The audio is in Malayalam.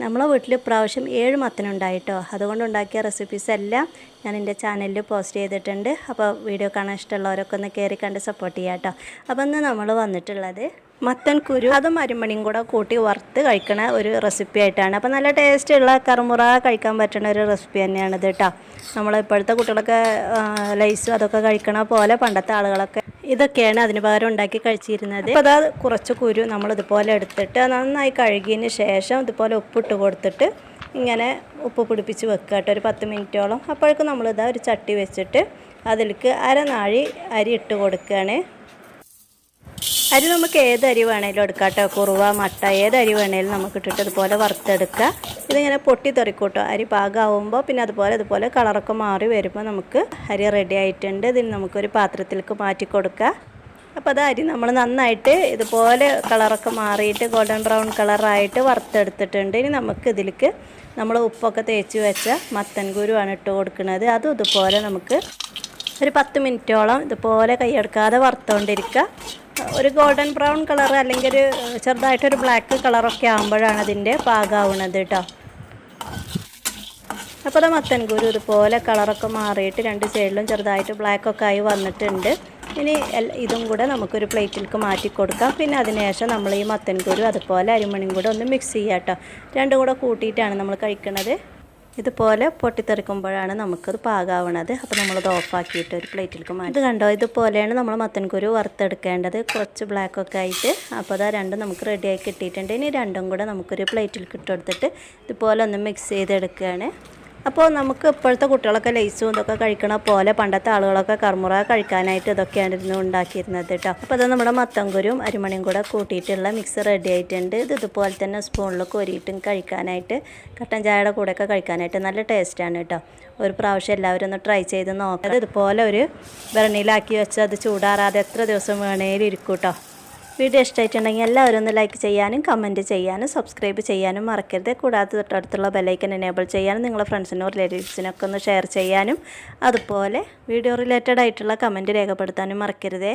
നമ്മളെ വീട്ടിൽ ഇപ്രാവശ്യം ഏഴ് മത്തനുണ്ടായിട്ടോ. അതുകൊണ്ട് ഉണ്ടാക്കിയ റെസിപ്പീസ് എല്ലാം ഞാൻ എന്റെ ചാനലിൽ പോസ്റ്റ് ചെയ്തിട്ടുണ്ട്. അപ്പോൾ വീഡിയോ കാണാൻ ഇഷ്ടമുള്ളവരൊക്കെ ഒന്ന് കയറി കണ്ട് സപ്പോർട്ട് ചെയ്യാം കേട്ടോ അപ്പോൾ ഇന്ന് നമ്മൾ വന്നിട്ടുള്ളത് മത്തൻ കുരു അതും അരിമണിയും കൂടെ കൂട്ടി വറുത്ത് കഴിക്കണ ഒരു റെസിപ്പി ആയിട്ടാണ്. അപ്പോൾ നല്ല ടേസ്റ്റുള്ള കറുമുറ കഴിക്കാൻ പറ്റുന്ന ഒരു റെസിപ്പി തന്നെയാണിത് കേട്ടോ നമ്മൾ ഇപ്പോഴത്തെ കുട്ടികളൊക്കെ ലൈസും അതൊക്കെ കഴിക്കണ പോലെ പണ്ടത്തെ ആളുകളൊക്കെ ഇതൊക്കെയാണ് അതിന് പകരം ഉണ്ടാക്കി കഴിച്ചിരുന്നത്. അപ്പോൾ അതാ കുറച്ച് കുരു നമ്മൾ ഇതുപോലെ എടുത്തിട്ട് നന്നായി കഴുകിയതിന് ശേഷം ഇതുപോലെ ഉപ്പിട്ട് കൊടുത്തിട്ട് ഇങ്ങനെ ഉപ്പ് പിടിപ്പിച്ച് വെക്കുക കേട്ടോ ഒരു പത്ത് മിനിറ്റോളം. അപ്പോഴേക്കും നമ്മളിതാ ഒരു ചട്ടി വെച്ചിട്ട് അതിലേക്ക് അരനാഴി അരി ഇട്ട് കൊടുക്കുകയാണ്. അരി നമുക്ക് ഏത് അരി വേണേലും എടുക്കാം കേട്ടോ. കുറുവ മട്ട ഏത് അരി വേണേലും നമുക്ക് ഇട്ടിട്ട് ഇതുപോലെ വറുത്തെടുക്കുക ഇതിങ്ങനെ പൊട്ടി തെറിക്കൂട്ടോ അരി പാകമാവുമ്പോൾ പിന്നെ അതുപോലെ അതുപോലെ കളറൊക്കെ മാറി വരുമ്പോൾ നമുക്ക് അരി റെഡി ആയിട്ടുണ്ട്. ഇതിന് നമുക്കൊരു പാത്രത്തിലേക്ക് മാറ്റി കൊടുക്കുക അപ്പോൾ അത് അരി നമ്മൾ നന്നായിട്ട് ഇതുപോലെ കളറൊക്കെ മാറിയിട്ട് ഗോൾഡൻ ബ്രൗൺ കളറായിട്ട് വറുത്തെടുത്തിട്ടുണ്ട്. ഇനി നമുക്ക് ഇതിലേക്ക് നമ്മൾ ഉപ്പൊക്കെ തേച്ച് വെച്ച മത്തൻ കുരുവാണ് ഇട്ട് കൊടുക്കുന്നത്. അതും ഇതുപോലെ നമുക്ക് ഒരു പത്ത് മിനിറ്റോളം ഇതുപോലെ കൈയെടുക്കാതെ വറുത്തുകൊണ്ടിരിക്കുക ഒരു ഗോൾഡൻ ബ്രൗൺ കളർ അല്ലെങ്കിൽ ഒരു ചെറുതായിട്ടൊരു ബ്ലാക്ക് കളറൊക്കെ ആകുമ്പോഴാണ് അതിന്റെ പാകാവുന്നത് കേട്ടോ അപ്പോൾ അത് മത്തൻ കുരു ഇതുപോലെ കളറൊക്കെ മാറിയിട്ട് രണ്ട് സൈഡിലും ചെറുതായിട്ട് ബ്ലാക്കൊക്കെ ആയി വന്നിട്ടുണ്ട്. ഇനി ഇതും കൂടെ നമുക്കൊരു പ്ലേറ്റിലേക്ക് മാറ്റി കൊടുക്കാം. പിന്നെ അതിനുശേഷം നമ്മൾ ഈ മത്തൻ കുരു അതുപോലെ അരിമണിയും കൂടെ ഒന്ന് മിക്സ് ചെയ്യാം കേട്ടോ രണ്ടും കൂടെ കൂട്ടിയിട്ടാണ് നമ്മൾ കഴിക്കുന്നത് ഇതുപോലെ പൊട്ടിത്തെറിക്കുമ്പോഴാണ് നമുക്കത് പാകാവണത്. അപ്പോൾ നമ്മളത് ഓഫാക്കിയിട്ട് ഒരു പ്ലേറ്റിലേക്ക് മാറ്റി. ഇത് കണ്ടോ? ഇതുപോലെയാണ് നമ്മൾ മത്തൻകുരു വറുത്തെടുക്കേണ്ടത്. കുറച്ച് ബ്ലാക്ക് ഒക്കെ ആയിട്ട്. അപ്പോൾ അതാ രണ്ടും നമുക്ക് റെഡിയായി കിട്ടിയിട്ടുണ്ട്. ഇനി രണ്ടും കൂടെ നമുക്കൊരു പ്ലേറ്റിൽ ഇട്ട് കൊടുത്തിട്ട് ഇതുപോലെ ഒന്ന് മിക്സ് ചെയ്തെടുക്കുകയാണ്. അപ്പോൾ നമുക്ക് ഇപ്പോഴത്തെ കുട്ടികളൊക്കെ ലൈസും ഇതൊക്കെ കഴിക്കണ പോലെ പണ്ടത്തെ ആളുകളൊക്കെ കർമുറ കഴിക്കാനായിട്ട് ഇതൊക്കെയായിരുന്നു ഉണ്ടാക്കിയിരുന്നത് കേട്ടോ. അപ്പോൾ അത് നമ്മുടെ മത്തങ്കുരും അരിമണിയും കൂടെ കൂട്ടിയിട്ടുള്ള മിക്സ് റെഡി ആയിട്ടുണ്ട്. ഇത് ഇതുപോലെ തന്നെ സ്പൂണിൽ കോരിയിട്ടും കഴിക്കാനായിട്ട് കട്ടൻ ചായയുടെ കൂടെയൊക്കെ കഴിക്കാനായിട്ട് നല്ല ടേസ്റ്റാണ് കേട്ടോ. ഒരു പ്രാവശ്യം എല്ലാവരും ഒന്ന് ട്രൈ ചെയ്ത് നോക്കാം. ഇതുപോലെ ഒരു വെറണിയിലാക്കി വെച്ച് അത് ചൂടാറാതെ എത്ര ദിവസം വേണേലും ഇരിക്കും കേട്ടോ. വീഡിയോ ഇഷ്ടമായിട്ടുണ്ടെങ്കിൽ എല്ലാവരും ഒന്ന് ലൈക്ക് ചെയ്യാനും കമന്റ് ചെയ്യാനും സബ്സ്ക്രൈബ് ചെയ്യാനും മറക്കരുത്. കൂടാതെ തൊട്ടടുത്തുള്ള ബെല്ലൈക്കൻ എനേബിൾ ചെയ്യാനും നിങ്ങളുടെ ഫ്രണ്ട്സിനും റിലേറ്റീവ്സിനൊക്കെ ഒന്ന് ഷെയർ ചെയ്യാനും. അതുപോലെ വീഡിയോ റിലേറ്റഡ് ആയിട്ടുള്ള കമന്റ് രേഖപ്പെടുത്താനും മറക്കരുതേ.